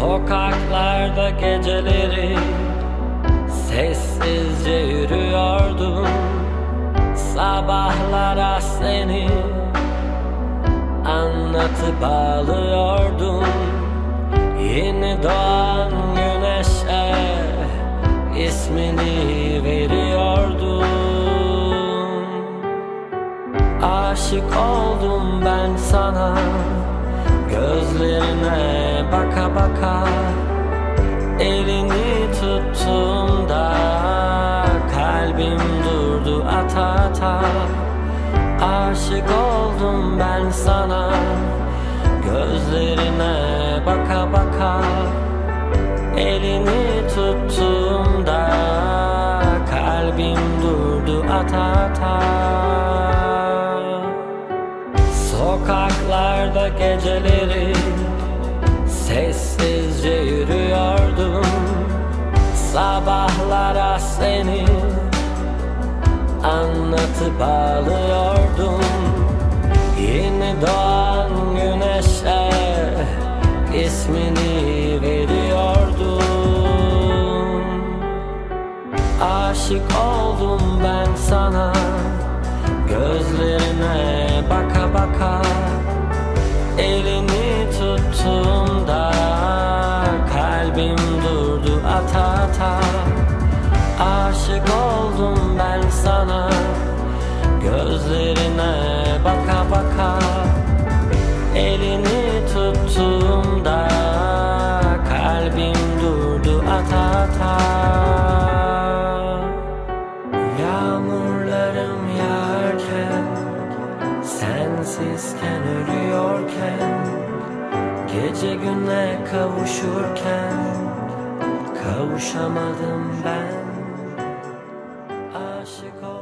Sokaklarda geceleri Sessizce yürüyordum. Sabahlara seni Anlatıp ağlıyordum Yeni doğan güneşe ismini veriyordum. Aşık oldum ben sana Gözlerine baka baka Elini tuttuğumda Kalbim durdu ata ata. Aşık oldum ben sana Gözlerine baka baka Elini tuttuğumda Kalbim durdu ata ata. Sokaklarda geceleri Sessizce yürüyordum Sabahlara seni. Anlatıp ağlıyordum Yeni doğan güneşe ismini veriyordum. Aşık oldum ben sana Gözlerine durdu ata ata Aşık oldum ben sana. Gözlerine baka baka. Elini tuttuğumda Kalbim durdu ata ata. Yağmurlarım yağarken Sensizken ölüyorken Gece güne kavuşurken Kavuşamadım ben. Aşık oldum